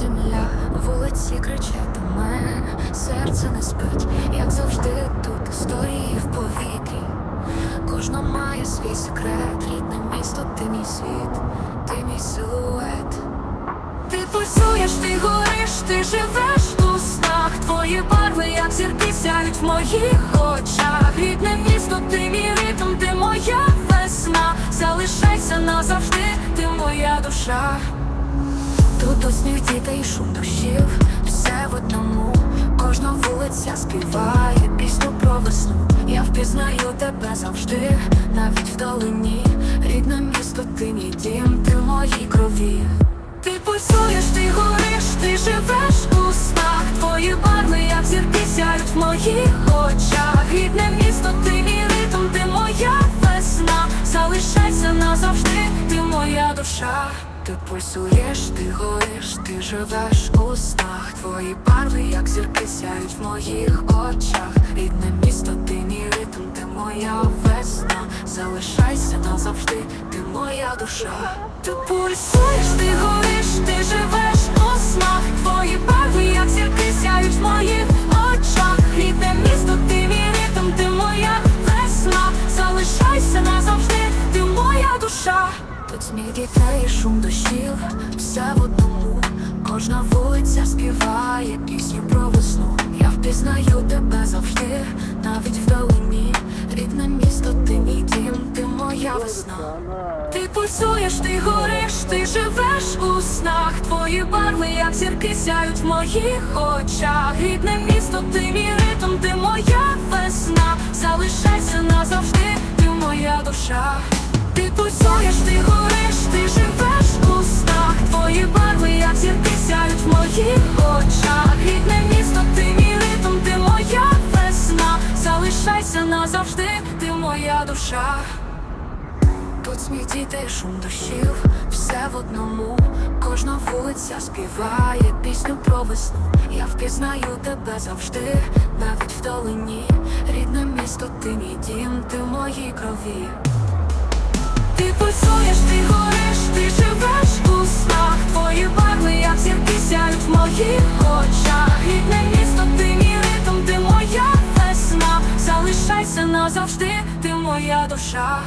земля, вулиці кричать мене, серце не спить, як завжди тут історії в повітрі. Кожна має свій секрет, рідне місто, ти мій світ, ти мій силует. Ти пульсуєш, ти гориш, ти живеш у снах. Твої барви, як зірки, сяють в моїх очах. Рідне місто, ти мій ритм, ти моя весна. Залишайся назавжди, ти моя душа. Тут усміх дітей, шум душів, все в одному. Кожна вулиця співає пісню про весну. Я впізнаю тебе завжди, навіть вдалині. Рідне місто, ти мій дім, ти в моїй крові. Ти пульсуєш, ти гориш, ти живеш у снах. Твої барви, як зірки, сяють в моїх очах. Рідне місто, ти мій ритм, ти моя весна. Залишайся назавжди, ти моя душа. Ти пульсуєш, ти гориш, ти живеш у снах. Твої барви, як зірки, сяють в моїх очах. Рідне місто, ти мій ритм, ти моя весна. Залишайся назавжди, ти моя душа. Ти пульсуєш, ти гориш, ти живеш у снах. Твої барви, як зірки, сяють в моїх очах. Рідне місто, ти мій ритм, ти моя весна. Залишайся назавжди, ти моя душа. Тут сміх дітей, і шум дощів, все в одному. Кожна вулиця співає пісню про весну. Я впізнаю тебе завжди, навіть вдалині. Рідне місто, ти мій дім, ти моя весна. Ти пульсуєш, ти гориш, ти живеш у снах. Твої барви, як зірки, сяють в моїх очах. Рідне місто, ти мій ритм, ти моя весна. Залишайся назавжди, ти моя душа. Ти пульсуєш, ти гориш, назавжди, ти моя душа. Тут сміх дітей, шум дощів, все в одному. Кожна вулиця співає пісню про весну. Я впізнаю тебе завжди, навіть вдалині. Рідне місто, ти мій дім, ти в моїй крові. Ти пульсуєш, ти гориш, назавжди, ти моя душа.